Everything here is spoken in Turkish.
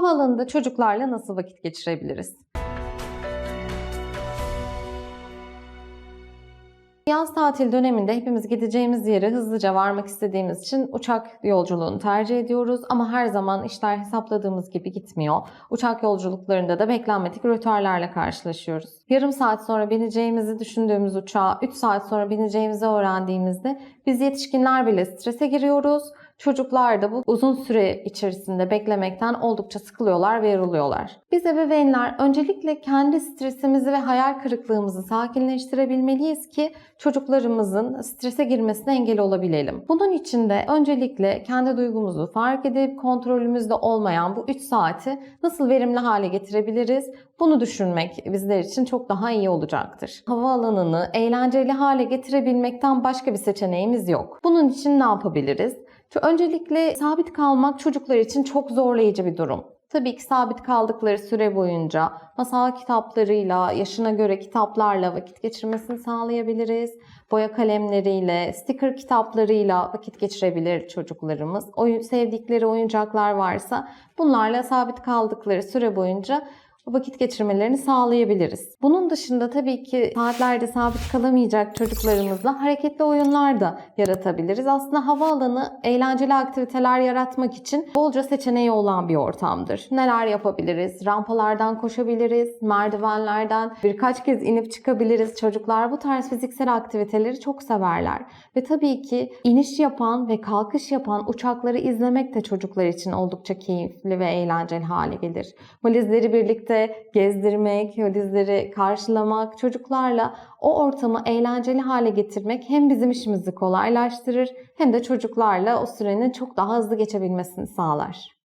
Havaalanında çocuklarla nasıl vakit geçirebiliriz? Yaz tatil döneminde hepimiz gideceğimiz yere hızlıca varmak istediğimiz için uçak yolculuğunu tercih ediyoruz ama her zaman işler hesapladığımız gibi gitmiyor. Uçak yolculuklarında da beklenmedik rötarlarla karşılaşıyoruz. Yarım saat sonra bineceğimizi düşündüğümüz uçağa 3 saat sonra bineceğimizi öğrendiğimizde biz yetişkinler bile strese giriyoruz. Çocuklar da bu uzun süre içerisinde beklemekten oldukça sıkılıyorlar ve yoruluyorlar. Biz ebeveynler öncelikle kendi stresimizi ve hayal kırıklığımızı sakinleştirebilmeliyiz ki çocuklarımızın strese girmesine engel olabilelim. Bunun için de öncelikle kendi duygumuzu fark edip kontrolümüzde olmayan bu 3 saati nasıl verimli hale getirebiliriz? Bunu düşünmek bizler için çok daha iyi olacaktır. Havaalanını eğlenceli hale getirebilmekten başka bir seçeneğimiz yok. Bunun için ne yapabiliriz? Öncelikle sabit kalmak çocuklar için çok zorlayıcı bir durum. Tabii ki sabit kaldıkları süre boyunca masal kitaplarıyla, yaşına göre kitaplarla vakit geçirmesini sağlayabiliriz. Boya kalemleriyle, sticker kitaplarıyla vakit geçirebilir çocuklarımız. Oyun, sevdikleri oyuncaklar varsa bunlarla sabit kaldıkları süre boyunca vakit geçirmelerini sağlayabiliriz. Bunun dışında tabii ki saatlerde sabit kalamayacak çocuklarımızla hareketli oyunlar da yaratabiliriz. Aslında havaalanı eğlenceli aktiviteler yaratmak için bolca seçeneği olan bir ortamdır. Neler yapabiliriz? Rampalardan koşabiliriz, merdivenlerden birkaç kez inip çıkabiliriz. Çocuklar bu tarz fiziksel aktiviteleri çok severler. Ve tabii ki iniş yapan ve kalkış yapan uçakları izlemek de çocuklar için oldukça keyifli ve eğlenceli hale gelir. Valizleri birlikte gezdirmek, valizleri karşılamak, çocuklarla o ortamı eğlenceli hale getirmek hem bizim işimizi kolaylaştırır hem de çocuklarla o sürenin çok daha hızlı geçebilmesini sağlar.